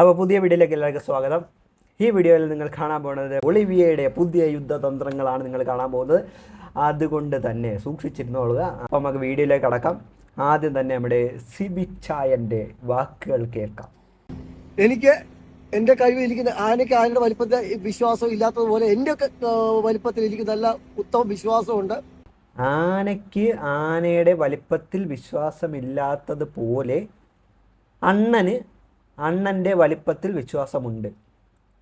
അപ്പോൾ പുതിയ വീഡിയോയിലേക്ക് എല്ലാവർക്കും സ്വാഗതം. ഈ വീഡിയോയിൽ നിങ്ങൾ കാണാൻ പോകുന്നത് ഒളിവിയയുടെ പുതിയ യുദ്ധതന്ത്രങ്ങളാണ് നിങ്ങൾ കാണാൻ പോകുന്നത്. അതുകൊണ്ട് തന്നെ സൂക്ഷിച്ചിരുന്നോളുക. അപ്പോൾ നമുക്ക് വീഡിയോയിലേക്ക് കടക്കാം. ആദ്യം തന്നെ നമ്മുടെ സിബിച്ചായന്റെ വാക്കുകൾ കേൾക്കാം. എനിക്ക് എന്റെ കഴിവ് ഇരിക്കുന്ന ആനയ്ക്ക് ആനയുടെ വലിപ്പത്തിൽ വിശ്വാസം ഇല്ലാത്തതുപോലെ എന്റെ ഒക്കെ വലിപ്പത്തിൽ എനിക്ക് നല്ല ഉത്തമ വിശ്വാസമുണ്ട്. ആനയ്ക്ക് ആനയുടെ വലിപ്പത്തിൽ വിശ്വാസമില്ലാത്തതുപോലെ അണ്ണന് അണ്ണന്റെ വലിപ്പത്തിൽ വിശ്വാസമുണ്ട്.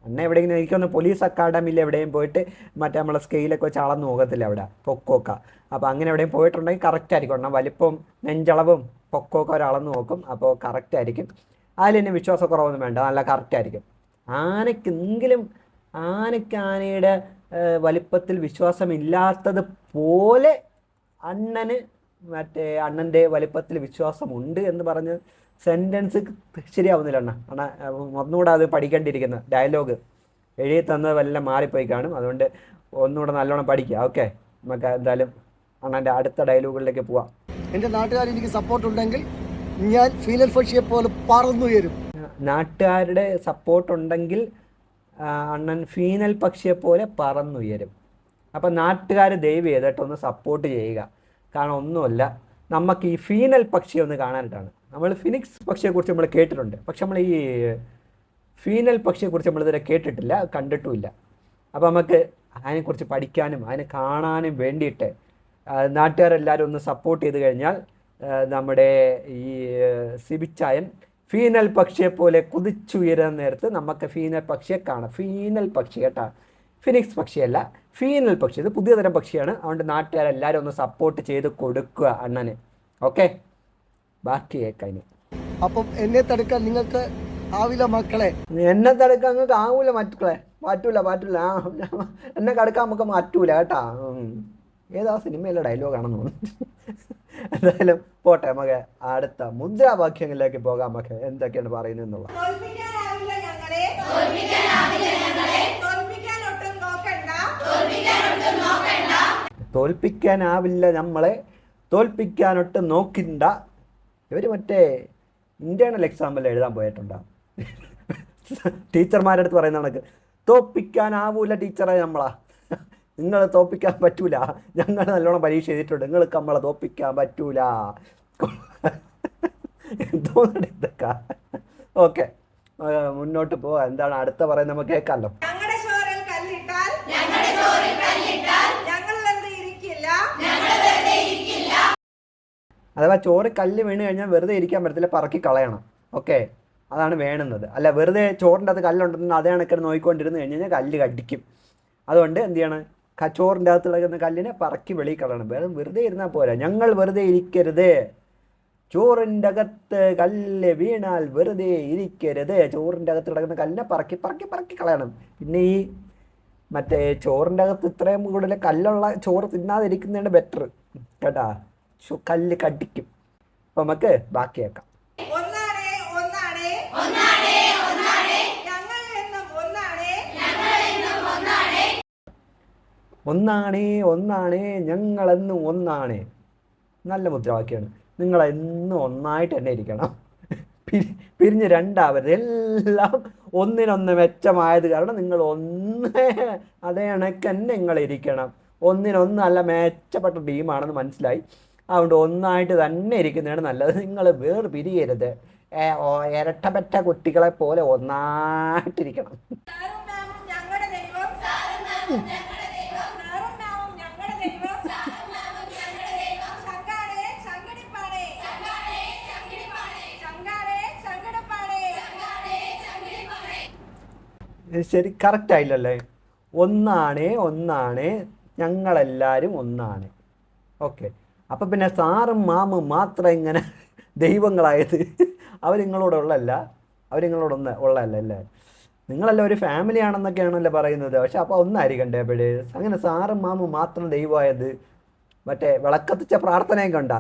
അണ്ണ എവിടെയെങ്കിലും എനിക്കൊന്ന് പോലീസ് അക്കാഡമിയിൽ എവിടെയും പോയിട്ട് മറ്റേ നമ്മളെ സ്കെയിലൊക്കെ വെച്ച് അളന്ന് നോക്കത്തില്ല അവിടെ പൊക്കോക്ക. അപ്പോൾ അങ്ങനെ എവിടെയും പോയിട്ടുണ്ടെങ്കിൽ കറക്റ്റ് ആയിരിക്കും. അണ്ണ വലിപ്പം നെഞ്ചളവും പൊക്കോക്ക അളന്ന് നോക്കും. അപ്പോൾ കറക്റ്റ് ആയിരിക്കും. അതിൽ തന്നെ വിശ്വാസക്കുറവൊന്നും വേണ്ട. നല്ല കറക്റ്റ് ആയിരിക്കും. ആനയ്ക്കെങ്കിലും ആനയ്ക്ക് ആനയുടെ വലിപ്പത്തിൽ വിശ്വാസമില്ലാത്തത് പോലെ അണ്ണന് മറ്റേ അണ്ണന്റെ വലിപ്പത്തിൽ വിശ്വാസമുണ്ട് എന്ന് പറഞ്ഞ് സെന്റൻസ് ശരിയാവുന്നില്ല അണ്ണ. അണ്ണ ഒന്നുകൂടെ അത് പഠിക്കേണ്ടിയിരിക്കുന്ന ഡയലോഗ് എഴുതി തന്നത് വല്ല മാറിപ്പോയി കാണും. അതുകൊണ്ട് ഒന്നുകൂടെ നല്ലോണം പഠിക്കുക. ഓക്കെ നമുക്ക് എന്തായാലും അണ്ണന്റെ അടുത്ത ഡയലോഗുകളിലേക്ക് പോവാം. എന്റെ നാട്ടുകാർ എനിക്ക് സപ്പോർട്ട് ഉണ്ടെങ്കിൽ ഞാൻ ഫീലൽ പക്ഷിയെ പോലെ പറന്നുയരും. നാട്ടുകാരുടെ സപ്പോർട്ട് ഉണ്ടെങ്കിൽ അണ്ണൻ ഫീനൽ പക്ഷിയെ പോലെ പറന്നുയരും. അപ്പം നാട്ടുകാർ ദയവ് ചെയ്തിട്ടൊന്ന് സപ്പോർട്ട് ചെയ്യുക. കാരണം ഒന്നുമല്ല നമുക്ക് ഈ ഫീനൽ പക്ഷിയെ ഒന്ന് കാണാനായിട്ടാണ് നമ്മൾ ഫിനിക്സ് പക്ഷിയെക്കുറിച്ച് നമ്മൾ കേട്ടിട്ടുണ്ട്. പക്ഷെ നമ്മൾ ഈ ഫീനൽ പക്ഷിയെക്കുറിച്ച് നമ്മൾ ഇതുവരെ കേട്ടിട്ടില്ല കണ്ടിട്ടുമില്ല. അപ്പോൾ നമുക്ക് അതിനെക്കുറിച്ച് പഠിക്കാനും അതിനെ കാണാനും വേണ്ടിയിട്ട് നാട്ടുകാരെല്ലാവരും ഒന്ന് സപ്പോർട്ട് ചെയ്ത് കഴിഞ്ഞാൽ നമ്മുടെ ഈ സിബിച്ചായൻ ഫീനൽ പക്ഷിയെ പോലെ കുതിച്ചുയരുന്ന നേരത്ത് നമുക്ക് ഫീനൽ പക്ഷിയെ കാണാം. ഫീനൽ പക്ഷി കേട്ടാ. ഫിനിക്സ് പക്ഷിയല്ല. ഫീനൽ പക്ഷി ഇത് പുതിയ തരം പക്ഷിയാണ്. അതുകൊണ്ട് നാട്ടുകാരെല്ലാവരും ഒന്ന് സപ്പോർട്ട് ചെയ്ത് കൊടുക്കുക അണ്ണന്. ഓക്കെ ബാക്കി കഴിഞ്ഞു ഇനി അപ്പം എന്നെ തടുക്കാൻ നിങ്ങൾക്ക് ആവില്ല മക്കളെ. എന്നെ തടുക്കാൻ നിങ്ങൾക്ക് ആവില്ല മറ്റുക്കളെ മാറ്റൂല മാറ്റൂല. എന്നെ കടുക്കാൻ നമുക്ക് മാറ്റൂല കേട്ടാ. ഏതാ സിനിമയിലെ ഡയലോഗാണെന്ന് തോന്നുന്നു. എന്തായാലും പോട്ടെ നമുക്ക് അടുത്ത മുദ്രാവാക്യങ്ങളിലേക്ക് പോകാം നമുക്ക് എന്തൊക്കെയാണ് പറയുന്നത് എന്നുള്ള തോൽപ്പിക്കാനാവില്ല നമ്മളെ. തോൽപ്പിക്കാനൊട്ട് നോക്കിണ്ട. ഇവർ മറ്റേ ഇന്റേണൽ എക്സാമ്പിൾ എഴുതാൻ പോയിട്ടുണ്ടാവും ടീച്ചർമാരുടെ അടുത്ത് പറയുന്ന കണക്ക്. തോൽപ്പിക്കാനാവൂല ടീച്ചറെ നമ്മളാ. നിങ്ങൾ തോൽപ്പിക്കാൻ പറ്റൂല. ഞങ്ങൾ നല്ലോണം പരീക്ഷ ചെയ്തിട്ടുണ്ട് നിങ്ങൾക്ക് നമ്മളെ തോൽപ്പിക്കാൻ പറ്റൂല. എന്തോന്നിട്ട് ഓക്കെ. മുന്നോട്ട് പോവാം. എന്താണ് അടുത്ത പറയുന്നത്? നമുക്ക് കേൾക്കാമല്ലോ ഞങ്ങളുടെ ചോറിൽ കല്ലിട്ടാൽ ഞങ്ങളുടെ ചോറിൽ കല്ലിട്ടാൽ ഞങ്ങൾ വെറുതെ ഇരിക്കില്ല ഞങ്ങൾ വെറുതെ ഇരിക്കില്ല അഥവാ ചോറ് കല്ല് വീണ് കഴിഞ്ഞാൽ വെറുതെ ഇരിക്കാൻ പറ്റത്തില്ല പറക്കി കളയണം. ഓക്കെ? അതാണ് വേണുന്നത്. അല്ല വെറുതെ ചോറിന്റെ അത് കല്ലുണ്ടെന്ന് അതേ കണക്കിന് നോക്കിക്കൊണ്ടിരുന്ന് കഴിഞ്ഞ് കഴിഞ്ഞാൽ കല്ല് കടിക്കും. അതുകൊണ്ട് എന്ത് ചെയ്യണം? കച്ചോറിന്റെ ചോറിന്റെ അകത്ത് കിടക്കുന്ന കല്ലിനെ പറക്കി വെളിയിൽ കളയണം. വേറെ വെറുതെ ഇരുന്നാൽ പോരാ. ഞങ്ങൾ വെറുതെ ഇരിക്കരുത്. ചോറിന്റെ അകത്ത് കല്ല് വീണാൽ വെറുതെ ഇരിക്കരുത്. ചോറിന്റെ അകത്ത് കിടക്കുന്ന കല്ലിനെ പറക്കി പറക്കി പറക്കി കളയണം. പിന്നെ ഈ മറ്റേ ചോറിന്റെ അകത്ത് ഇത്രയും കൂടുതൽ കല്ലുള്ള ചോറ് തിന്നാതിരിക്കുന്നതാണ് ബെറ്റർ കേട്ടാ? കല്ല് കടിക്കും. അപ്പൊ നമുക്ക് ബാക്കി കേൾക്കാം. ഒന്നാണേ ഒന്നാണേ. ഒന്നാണേ ഒന്നാണേ. ഞങ്ങൾ എന്നും ഒന്നാണേ. ഞങ്ങൾ എന്നും ഒന്നാണേ. ഒന്നാണേ ഒന്നാണേ ഞങ്ങളെന്നും ഒന്നാണേ. നല്ല മുദ്രാവാക്യമാണ്. നിങ്ങളെന്നും ഒന്നായിട്ട് തന്നെ ഇരിക്കണം. പിരി പിരിഞ്ഞ് രണ്ടാവരുത്. എല്ലാം ഒന്നിനൊന്ന് മെച്ചമായത് കാരണം നിങ്ങൾ ഒന്ന് അതേ കണക്ക് തന്നെ നിങ്ങൾ ഇരിക്കണം ഒന്നിനൊന്ന് നല്ല മെച്ചപ്പെട്ട ടീമാണെന്ന് മനസ്സിലായി. അതുകൊണ്ട് ഒന്നായിട്ട് തന്നെ ഇരിക്കുന്നതാണ് നല്ലത്. നിങ്ങൾ വേറെ പിരിയരുത്. ഇരട്ടപ്പെട്ട കുട്ടികളെ പോലെ ഒന്നായിട്ടിരിക്കണം. ശരി കറക്റ്റ് ആയില്ലല്ലേ? ഒന്നാണ് ഒന്നാണേ. ഞങ്ങളെല്ലാവരും ഒന്നാണ്. ഓക്കെ. അപ്പം പിന്നെ സാറും മാമും മാത്രം ഇങ്ങനെ ദൈവങ്ങളായത്. അവർ നിങ്ങളോടൊന്ന് ഉള്ളതല്ല. അല്ലേ? നിങ്ങളെല്ലാം ഒരു ഫാമിലി ആണെന്നൊക്കെയാണല്ലോ പറയുന്നത്. പക്ഷെ അപ്പോൾ ഒന്നായിരിക്കണ്ടേ അപ്പോഴേ? അങ്ങനെ സാറും മാമും മാത്രം ദൈവമായത്. മറ്റേ വിളക്കത്തിച്ച പ്രാർത്ഥനയും കണ്ട.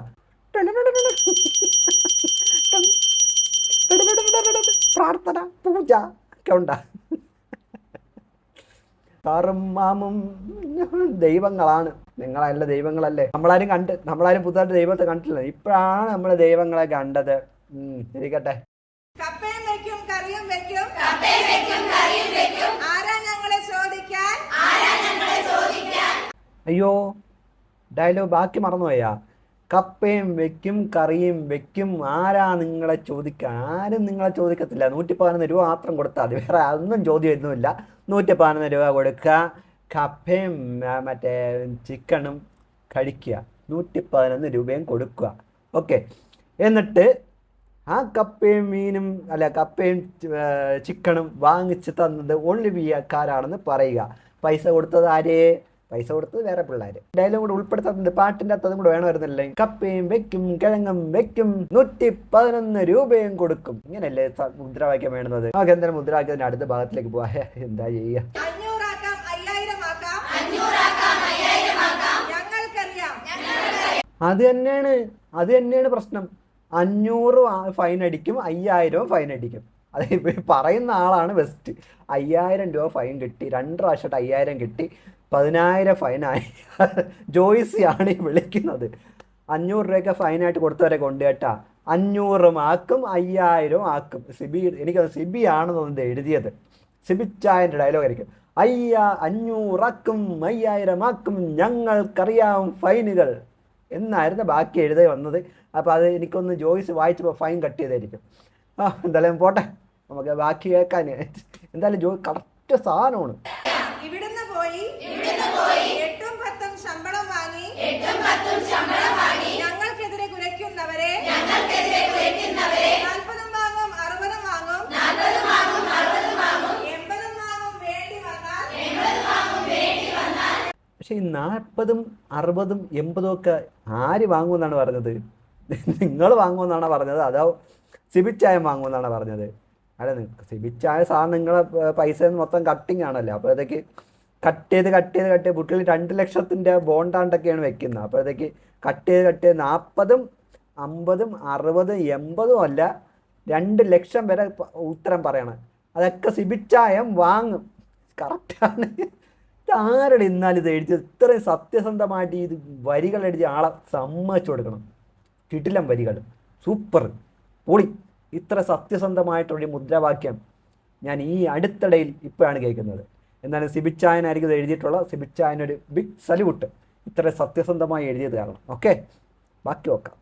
പ്രാർത്ഥന പൂജ ഒക്കെ ഉണ്ടാ. സാറും മാമും ദൈവങ്ങളാണ്. നിങ്ങളല്ല ദൈവങ്ങളല്ലേ? നമ്മളാരും കണ്ട് നമ്മളാരും പുതുതായിട്ട് ദൈവത്തെ കണ്ടിട്ടില്ല. ഇപ്പോഴാണ് നമ്മൾ ദൈവങ്ങളെ കണ്ടത്. ഇരിക്കട്ടെ. വെക്കും വെക്കും. വെക്കും വെക്കും. ചോദിക്കാൻ? ചോദിക്കാൻ? അയ്യോ ഡയലോഗ് ബാക്കി മറന്നുപോയാ. കപ്പയും വെക്കും കറിയും വെക്കും. ആരാ നിങ്ങളെ ചോദിക്കാൻ? ആരും നിങ്ങളെ ചോദിക്കത്തില്ല. നൂറ്റി പതിനൊന്ന് രൂപ മാത്രം കൊടുത്താൽ മതി. വേറെ ഒന്നും ചോദ്യമൊന്നുമില്ല നൂറ്റി പതിനൊന്ന് രൂപ കൊടുക്കുക. കപ്പയും മറ്റേ ചിക്കണും കഴിക്കുക. നൂറ്റി പതിനൊന്ന് രൂപയും കൊടുക്കുക. ഓക്കെ എന്നിട്ട് ആ കപ്പയും മീനും അല്ല കപ്പയും ചിക്കനും വാങ്ങിച്ച് തന്നത് ഒളിവിയക്കാരാണെന്ന് പറയുക. പൈസ കൊടുത്തത് ആരേ? പൈസ കൊടുത്തത് വേറെ പിള്ളേർ ഡയലോഗ് കൂടെ ഉൾപ്പെടുത്താത്തത് പാട്ടിന്റെ അത്തതും കൂടെ വേണമായിരുന്നല്ലേ? കപ്പയും വെക്കും കിഴങ്ങും വെക്കും നൂറ്റി പതിനൊന്ന് രൂപയും കൊടുക്കും. ഇങ്ങനെയല്ലേ മുദ്രാവാക്യം വേണ്ടുന്നത് നമുക്ക് എന്തായാലും മുദ്രാവാക്യത്തിന് അടുത്ത ഭാഗത്തിലേക്ക് പോവാ. എന്താ ചെയ്യുക? അത് തന്നെയാണ് അത് തന്നെയാണ് പ്രശ്നം. അഞ്ഞൂറ് ഫൈൻ അടിക്കും അയ്യായിരവും ഫൈൻ അടിക്കും. അത് പറയുന്ന ആളാണ് ബെസ്റ്റ് അയ്യായിരം രൂപ ഫൈൻ കിട്ടി രണ്ട് പ്രാവശ്യമായിട്ട് അയ്യായിരം കിട്ടി. പതിനായിരം ഫൈനായി ജോയിസിയാണ് ഈ വിളിക്കുന്നത്. അഞ്ഞൂറ് രൂപയൊക്കെ ഫൈനായിട്ട് കൊടുത്തവരെ കൊണ്ട് കേട്ടാ. അഞ്ഞൂറും ആക്കും അയ്യായിരം ആക്കും. സിബി എനിക്കത് സിബി ആണെന്ന് തോന്നുന്നത് എഴുതിയത്. സിബിച്ചായന്റെ ഡയലോഗ് ആയിരിക്കും. അയ്യ അഞ്ഞൂറാക്കും അയ്യായിരം ആക്കും ഞങ്ങൾക്കറിയാം ഫൈനുകൾ എന്നായിരുന്നു ബാക്കി എഴുതി വന്നത്. അപ്പോൾ അത് എനിക്കൊന്ന് ജോയിസ് വായിച്ചപ്പോൾ ഫൈൻ കട്ട് ചെയ്തായിരിക്കും. ആ എന്തായാലും പോട്ടെ. നമുക്ക് ബാക്കി കേൾക്കാൻ. എന്തായാലും ജോ കറക്റ്റ് സാധനമാണ്. ഇവിടുന്ന് പോയി? എട്ടും പത്തും ശമ്പളം വാങ്ങി. ഞങ്ങൾക്കെതിരെ കുരയ്ക്കുന്നവരെ. നാൽപ്പതും വാങ്ങും അറുപതും വാങ്ങും. എൺപതും വാങ്ങും വേണ്ടി വന്നാൽ. പക്ഷേ ഈ നാൽപ്പതും അറുപതും എൺപതും ഒക്കെ ആര് വാങ്ങുമെന്നാണ് പറഞ്ഞത്? നിങ്ങൾ വാങ്ങുമെന്നാണ് പറഞ്ഞത്? അതോ സിബിച്ചായം വാങ്ങുമെന്നാണ് പറഞ്ഞത്? അല്ല സിബിച്ചായ സാധനം നിങ്ങളെ പ- പൈസ മൊത്തം കട്ടിങ് ആണല്ലോ? അപ്പോഴത്തേക്ക് കട്ട് ചെയ്ത് കട്ട് ചെയ്ത് കട്ട് ചെയ്ത്. ബുട്ടിൽ രണ്ട് ലക്ഷത്തിന്റെ ബോണ്ടാണ്ടൊക്കെയാണ് വെക്കുന്നത് അപ്പോഴത്തേക്ക് കട്ട് ചെയ്ത് കട്ട് ചെയ്ത് നാൽപ്പതും അമ്പതും അറുപതും എൺപതും അല്ല രണ്ട് ലക്ഷം വരെ ഉത്തരം പറയണം. അതൊക്കെ സിബിച്ചായം വാങ്ങും. കറക്റ്റാണ് ആരുടെ ഇന്നാലും ഇത് എഴുതി ഇത്രയും സത്യസന്ധമായിട്ട് ഇത് വരികൾ എഴുതി ആളെ സമ്മതിച്ചു കൊടുക്കണം. കിട്ടിലം വരികൾ. സൂപ്പർ പൊളി. ഇത്ര സത്യസന്ധമായിട്ടുള്ള മുദ്രാവാക്യം ഞാൻ ഈ അടുത്തിടയിൽ ഇപ്പോഴാണ് കേൾക്കുന്നത്. എന്നാലും സിബിച്ചായനായിരിക്കും ഇത് എഴുതിയിട്ടുള്ള സിബിച്ചായനൊരു ബിഗ് സല്യൂട്ട് ഇത്ര സത്യസന്ധമായി എഴുതിയത് കാരണം ഓക്കെ ബാക്കി നോക്കാം.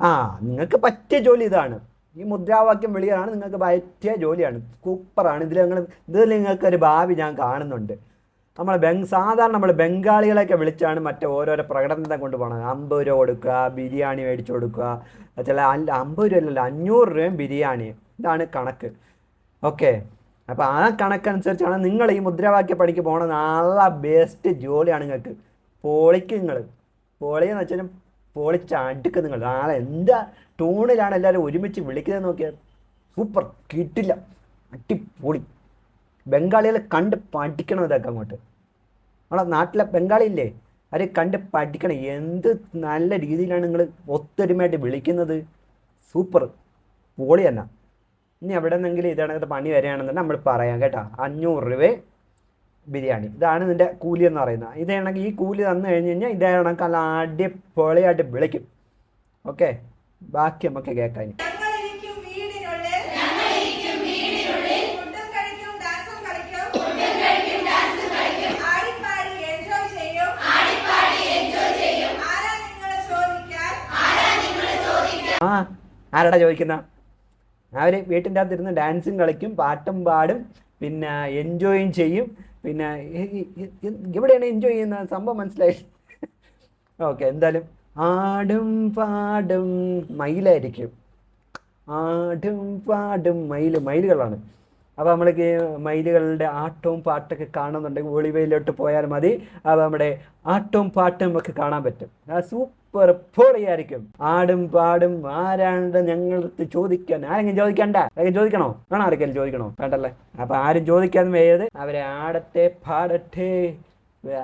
ആ നിങ്ങൾക്ക് പറ്റിയ ജോലി ഇതാണ്. ഈ മുദ്രാവാക്യം വിളിയാണ് നിങ്ങൾക്ക് പറ്റിയ ജോലിയാണ്. സൂപ്പറാണ്. ഇതിൽ നിങ്ങൾ ഇതിൽ നിങ്ങൾക്ക് ഒരു ഭാവി ഞാൻ കാണുന്നുണ്ട്. നമ്മൾ ബംഗ് സാധാരണ നമ്മൾ ബംഗാളികളെയൊക്കെ വിളിച്ചാണ് മറ്റേ ഓരോരോ പ്രകടനത്തെ കൊണ്ടുപോകണം അമ്പത് രൂപ കൊടുക്കുക ബിരിയാണി മേടിച്ചു കൊടുക്കുക. ചില അല്ല അമ്പത് രൂപ അല്ലല്ലോ അഞ്ഞൂറ് രൂപയും ബിരിയാണി ഇതാണ് കണക്ക്. ഓക്കെ. അപ്പോൾ ആ കണക്കനുസരിച്ചാണ് നിങ്ങൾ ഈ മുദ്രാവാക്യ പണിക്ക് പോകണ നല്ല ബെസ്റ്റ് ജോലിയാണ് നിങ്ങൾക്ക്. പൊളിക്ക് നിങ്ങൾ പൊളിയെന്ന് വെച്ചാൽ പൊളിച്ച് അടുക്ക് നിങ്ങൾ നാളെ എന്താ ടൂണിലാണ് എല്ലാവരും ഒരുമിച്ച് വിളിക്കുന്നത് നോക്കിയാൽ സൂപ്പർ കിട്ടില്ല. അടിപൊളി. ബംഗാളികളെ കണ്ട് പഠിക്കണം ഇതൊക്കെ അങ്ങോട്ട്. നമ്മളെ നാട്ടിലെ ബംഗാളി ഇല്ലേ അവരെ കണ്ട് പഠിക്കണം. എന്ത് നല്ല രീതിയിലാണ് നിങ്ങൾ ഒത്തൊരുമയായിട്ട് വിളിക്കുന്നത്. സൂപ്പർ പൊളി തന്നെ. ഇനി എവിടെ നിന്നെങ്കിലും ഇതാണെങ്കിൽ പണി വരികയാണെന്നുണ്ടെങ്കിൽ നമ്മൾ പറയാം കേട്ടോ. അഞ്ഞൂറ് രൂപ ബിരിയാണി. ഇതാണ് ഇതിന്റെ കൂലി എന്ന് പറയുന്നത്. ഇതാണെങ്കിൽ ഈ കൂലി തന്നു കഴിഞ്ഞ് കഴിഞ്ഞാൽ ഇതാണെങ്കിൽ നല്ല അടിപൊളിയായിട്ട് വിളിക്കും. ഓക്കെ? ബാക്കി നമുക്ക് കേൾക്കാൻ ഇനി. ഞങ്ങളിരിക്കും വീടിനുള്ളിൽ. ഫുഡും കഴിക്കും ഡാൻസും കളിക്കും. ആടിപ്പാടി എൻജോയ് ചെയ്യും. ആരാ നിങ്ങളെ ചോദിക്കാൻ? ആ ആരടാ ചോദിക്കുന്ന? അവർ വീട്ടിന്റെ അകത്ത് ഇരുന്ന് ഡാൻസും കളിക്കും പാട്ടും പാടും പിന്നെ എൻജോയും ചെയ്യും. പിന്നെ എവിടെയാണ് എൻജോയ് ചെയ്യുന്ന സംഭവം മനസ്സിലായി. ഓക്കെ എന്തായാലും ആടും പാടും മയിലായിരിക്കും. ആടും പാടും മയിൽ മയിലുകളാണ്. അപ്പോൾ നമ്മൾക്ക് മയിലുകളുടെ ആട്ടവും പാട്ടൊക്കെ കാണുന്നുണ്ടെങ്കിൽ ഒളിവയിലോട്ട് പോയാൽ മതി. അപ്പോൾ നമ്മുടെ ആട്ടവും പാട്ടും ഒക്കെ കാണാൻ പറ്റും. ആ സൂപ്പർ പൊളിയായിരിക്കും. ആടും പാടും ആരാണ്ട് ഞങ്ങളടുത്ത് ചോദിക്കാൻ. ആരെങ്കിലും ചോദിക്കണ്ട? ആരെങ്കിലും ചോദിക്കണോ? വേണം ആരെങ്കിലും ചോദിക്കണോ? വേണ്ടല്ലേ? അപ്പോൾ ആരും ചോദിക്കാതെ വേയത് അവരെ ആടട്ടെ പാടട്ടെ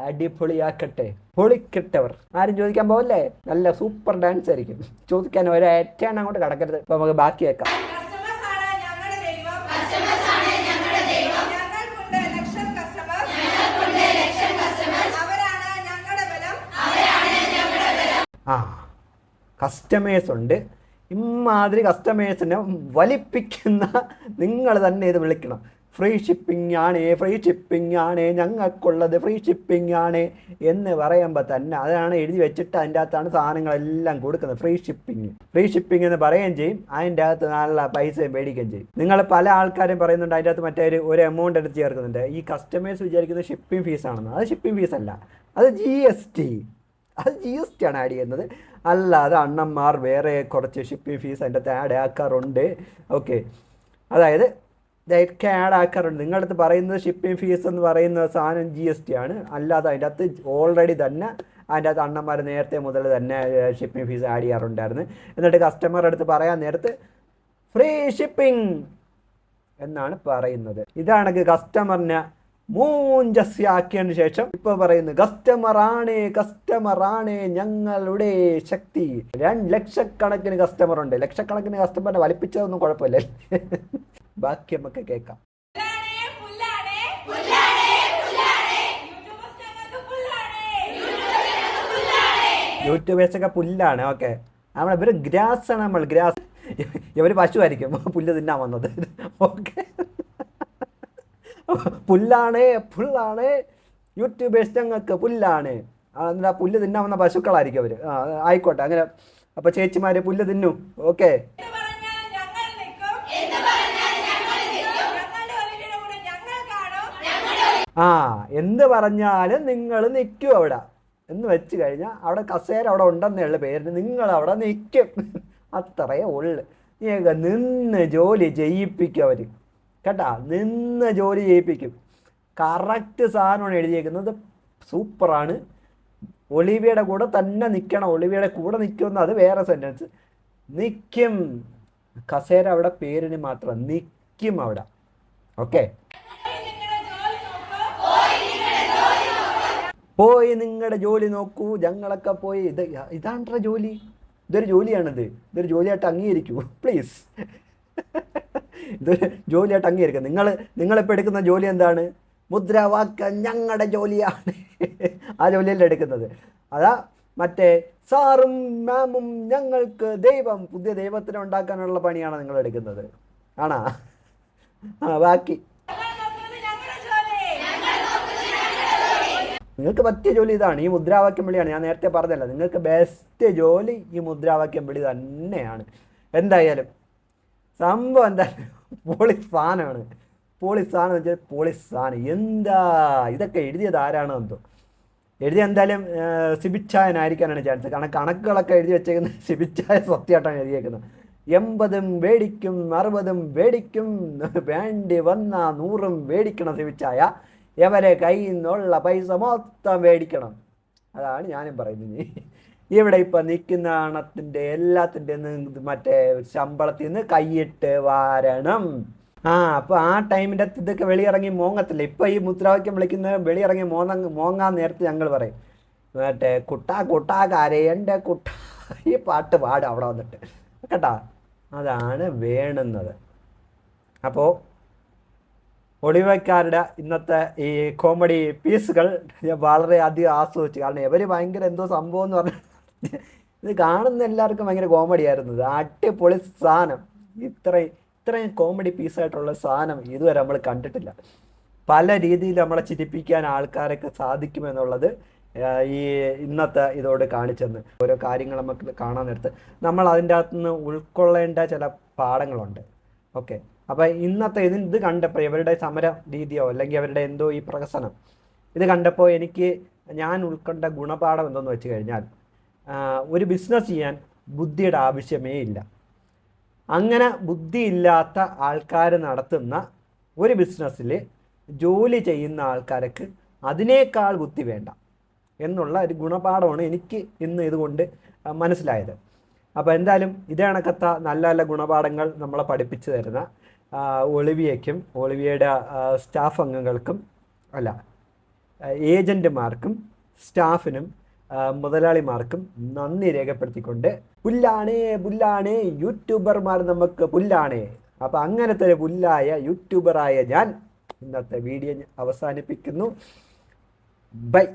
അടിപൊളിയാക്കട്ടെ. പൊളിക്കട്ടവർ. ആരും ചോദിക്കാൻ പോവല്ലേ? നല്ല സൂപ്പർ ഡാൻസ് ആയിരിക്കും. ചോദിക്കാൻ ഒരേറ്റാണ് അങ്ങോട്ട് കടക്കരുത്. അപ്പോൾ നമുക്ക് ബാക്കി വെക്കാം കസ്റ്റമേഴ്സ് ഉണ്ട്. ഇമാതിരി കസ്റ്റമേഴ്സിനെ വലിപ്പിക്കുന്ന നിങ്ങൾ തന്നെ ഇത് വിളിക്കണം. ഫ്രീ ഷിപ്പിംഗ് ആണ് ഫ്രീ ഷിപ്പിംഗ് ആണ് ഞങ്ങൾക്കുള്ളത് ഫ്രീ ഷിപ്പിംഗ് ആണ് എന്ന് പറയുമ്പോൾ തന്നെ അതാണ് എഴുതി വെച്ചിട്ട് അതിന്റെ അകത്താണ് സാധനങ്ങളെല്ലാം കൊടുക്കുന്നത്. ഫ്രീ ഷിപ്പിംഗ് ഫ്രീ ഷിപ്പിംഗ് എന്ന് പറയുകയും ചെയ്യും. അതിന്റെ അകത്ത് നല്ല പൈസയും മേടിക്കുകയും ചെയ്യും. നിങ്ങൾ പല ആൾക്കാരും പറയുന്നുണ്ട് അതിന്റെ അകത്ത് മറ്റേ ഒരു എമൗണ്ട് എടുത്ത് ചേർക്കുന്നുണ്ട്. ഈ കസ്റ്റമേഴ്സ് വിചാരിക്കുന്നത് ഷിപ്പിംഗ് ഫീസാണെന്ന് അത് ഷിപ്പിംഗ് ഫീസല്ല അത് ജി എസ് ടി അത് ജി എസ് ടി ആണ് ആഡ് ചെയ്യുന്നത്. അല്ലാതെ അണ്ണന്മാർ വേറെ കുറച്ച് ഷിപ്പിംഗ് ഫീസ് അതിന്റെ അകത്ത് ആഡ് ആക്കാറുണ്ട്. ഓക്കെ അതായത് ഇതൊക്കെ ആഡ് ആക്കാറുണ്ട്. നിങ്ങളുടെ അടുത്ത് പറയുന്നത് ഷിപ്പിംഗ് ഫീസ് എന്ന് പറയുന്ന സാധനം ജി എസ് ടി ആണ്. അല്ലാതെ അതിന്റെ അകത്ത് ഓൾറെഡി തന്നെ അതിന്റെ അകത്ത് അണ്ണന്മാർ നേരത്തെ മുതൽ തന്നെ ഷിപ്പിംഗ് ഫീസ് ആഡ് ചെയ്യാറുണ്ടായിരുന്നു. എന്നിട്ട് കസ്റ്റമറുടെ അടുത്ത് പറയാൻ നേരത്ത് ഫ്രീ ഷിപ്പിംഗ് എന്നാണ് പറയുന്നത്. ഇതാണെങ്കിൽ കസ്റ്റമറിനെ മൂഞ്ചസ്യാക്കിയതിന് ശേഷം ഇപ്പൊ പറയുന്നു കസ്റ്റമർ ആണ് ഞങ്ങളുടെ ശക്തി. രണ്ട് ലക്ഷക്കണക്കിന് കസ്റ്റമർ ഉണ്ട് ലക്ഷക്കണക്കിന് കസ്റ്റമറിനെ വലിപ്പിച്ചതൊന്നും കുഴപ്പമില്ല. ബാക്കി നമുക്ക് കേൾക്കാം. യൂട്യൂബേഴ്സൊക്കെ പുല്ലാണ്. ഓക്കെ. നമ്മൾ ഇവർ ഗ്രാസ് ആണ് നമ്മൾ ഗ്രാസ്. ഇവർ പശുവായിരിക്കും. പുല്ല് തിന്നാൻ വന്നത്. ഓക്കെ. പുല്ലാണ് പുല്ലാണ് യൂട്യൂബേഴ്സ് ഞങ്ങൾക്ക് പുല്ലാണ്. എന്താ പുല്ല് തിന്നാൻ വന്ന പശുക്കളായിരിക്കും അവർ ആയിക്കോട്ടെ അങ്ങനെ. അപ്പോൾ ചേച്ചിമാര് പുല്ല് തിന്നു. ഓക്കെ. ആ എന്ത് പറഞ്ഞാലും നിങ്ങൾ നിൽക്കും അവിടെ. എന്ന് വെച്ച് കഴിഞ്ഞാൽ അവിടെ കസേര അവിടെ ഉണ്ടെന്നേ ഉള്ളു പേരിന്. നിങ്ങൾ അവിടെ നിൽക്കും. അത്രയേ ഉള്ളു. നിന്ന് ജോലി ചെയ്യിപ്പിക്കും അവർ കേട്ടാ? നിന്ന് ജോലി ചെയ്യിപ്പിക്കും. കറക്റ്റ് സാധനമാണ് എഴുതിയേക്കുന്നത്. സൂപ്പറാണ്. ഒളിവിയുടെ കൂടെ തന്നെ നിൽക്കണം ഒളിവിയുടെ കൂടെ നിൽക്കുമെന്ന് അത് വേറെ സെന്റൻസ് നിൽക്കും കസേര അവിടെ പേരിന് മാത്രം. നിൽക്കും അവിടെ. ഓക്കെ പോയി നിങ്ങളുടെ ജോലി നോക്കൂ. ഞങ്ങളൊക്കെ പോയി. ഇത് ഇതാണ്ട ജോലി? ഇതൊരു ജോലിയാണിത്. ഇതൊരു ജോലിയായിട്ട് അംഗീകരിക്കൂ. പ്ലീസ് ഇതൊരു ജോലിയായിട്ട് അംഗീകരിക്കുക നിങ്ങൾ നിങ്ങളിപ്പോൾ എടുക്കുന്ന ജോലി എന്താണ്? മുദ്രാവാക്യം ഞങ്ങളുടെ ജോലിയാണ്. ആ ജോലിയല്ല എടുക്കുന്നത്. അതാ മറ്റേ സാറും മാമും ഞങ്ങൾക്ക് ദൈവം പുതിയ ദൈവത്തിനെ ഉണ്ടാക്കാനുള്ള പണിയാണ് നിങ്ങൾ എടുക്കുന്നത്. ആണാ? ആ ബാക്കി. നിങ്ങൾക്ക് പറ്റിയ ജോലി ഇതാണ്. ഈ മുദ്രാവാക്യം വിളിയാണ്. ഞാൻ നേരത്തെ പറഞ്ഞല്ലോ നിങ്ങൾക്ക് ബെസ്റ്റ് ജോലി ഈ മുദ്രാവാക്യം വിളി തന്നെയാണ്. എന്തായാലും സംഭവം എന്താ? പോളി സാധനമാണ് പോളി സാധനം എന്ന് വെച്ചാൽ പോളി സാധനം എന്താ? ഇതൊക്കെ എഴുതിയത് ആരാണോ എന്തോ? എഴുതിയ എന്തായാലും സിബിച്ചായനായിരിക്കാനാണ് ചാൻസ് കാരണം കണക്കുകളൊക്കെ എഴുതി വെച്ചേക്കുന്നത് സിബിച്ചായ സത്യമായിട്ടാണ് എഴുതിയേക്കുന്നത്. എൺപതും വേടിക്കും അറുപതും വേടിക്കും വേണ്ടി വന്ന നൂറും വേടിക്കണം സിബിച്ചായ. എവരെ കയ്യിൽ നിന്നുള്ള പൈസ മൊത്തം വേടിക്കണം. അതാണ് ഞാനും പറയുന്നത്. ഇവിടെ ഇപ്പം നിൽക്കുന്ന ആണത്തിന്റെ എല്ലാത്തിന്റെ മറ്റേ ശമ്പളത്തിൽ നിന്ന് കൈയിട്ട് വാരണം. ആ അപ്പോൾ ആ അകത്ത് ഇതൊക്കെ വെളിയിറങ്ങി മോങ്ങത്തില്ല. ഇപ്പൊ ഈ മുദ്രാവാക്യം വിളിക്കുന്ന വെളിയിറങ്ങി മോങ്ങ മോങ്ങാൻ നേരത്തെ ഞങ്ങൾ പറയും മറ്റേ കുട്ടാ കുട്ടാ കരയന്റെ കുട്ട. ഈ പാട്ട് പാടും അവിടെ വന്നിട്ട്. കേട്ടാ? അതാണ് വേണുന്നത്. അപ്പോൾ ഒളിവക്കാരുടെ ഇന്നത്തെ ഈ കോമഡി പീസുകൾ ഞാൻ വളരെ അധികം ആസ്വദിച്ചു. കാരണം ഇവർ ഭയങ്കര എന്തോ സംഭവം എന്ന് പറഞ്ഞാൽ ഇത് കാണുന്ന എല്ലാവർക്കും ഭയങ്കര കോമഡി ആയിരുന്നു. ഇത് അടിപൊളി സാധനം. ഇത്രയും ഇത്രയും കോമഡി പീസായിട്ടുള്ള സാധനം ഇതുവരെ നമ്മൾ കണ്ടിട്ടില്ല. പല രീതിയിൽ നമ്മളെ ചിരിപ്പിക്കാൻ ആൾക്കാരൊക്കെ സാധിക്കുമെന്നുള്ളത് ഈ ഇന്നത്തെ ഇതോട് കാണിച്ചെന്ന്. ഓരോ കാര്യങ്ങൾ നമുക്ക് കാണാൻ നേരത്ത് നമ്മൾ അതിന്റെ അകത്തുനിന്ന് ഉൾക്കൊള്ളേണ്ട ചില പാഠങ്ങളുണ്ട്. ഓക്കെ. അപ്പോൾ ഇന്നത്തെ ഇതിന് ഇത് കണ്ടപ്പോൾ ഇവരുടെ സമര രീതിയോ അല്ലെങ്കിൽ അവരുടെ എന്തോ ഈ പ്രഹസനം ഇത് കണ്ടപ്പോൾ എനിക്ക് ഞാൻ ഉൾക്കൊണ്ട ഗുണപാഠം എന്തെന്ന് വെച്ച് കഴിഞ്ഞാൽ ഒരു ബിസിനസ് ചെയ്യാൻ ബുദ്ധിയുടെ ആവശ്യമേ ഇല്ല. അങ്ങനെ ബുദ്ധിയില്ലാത്ത ആൾക്കാർ നടത്തുന്ന ഒരു ബിസിനസ്സിൽ ജോലി ചെയ്യുന്ന ആൾക്കാർക്ക് അതിനേക്കാൾ ബുദ്ധി വേണ്ട എന്നുള്ള ഒരു ഗുണപാഠമാണ് എനിക്ക് ഇന്ന് ഇതുകൊണ്ട് മനസ്സിലായത്. അപ്പോൾ എന്തായാലും ഇതേ കണക്കത്ത നല്ല നല്ല ഗുണപാഠങ്ങൾ നമ്മളെ പഠിപ്പിച്ചു തരുന്ന ഒളിവിയയ്ക്കും ഒളിവിയയുടെ സ്റ്റാഫ് അംഗങ്ങൾക്കും അല്ല ഏജന്റുമാർക്കും സ്റ്റാഫിനും മുതലാളിമാർക്കും നന്ദി രേഖപ്പെടുത്തിക്കൊണ്ട് പുല്ലാണേ പുല്ലാണേ യൂട്യൂബർമാർ നമുക്ക് പുല്ലാണേ. അപ്പം അങ്ങനത്തെ ഒരു പുല്ലായ യൂട്യൂബറായ ഞാൻ ഇന്നത്തെ വീഡിയോ അവസാനിപ്പിക്കുന്നു. ബൈ.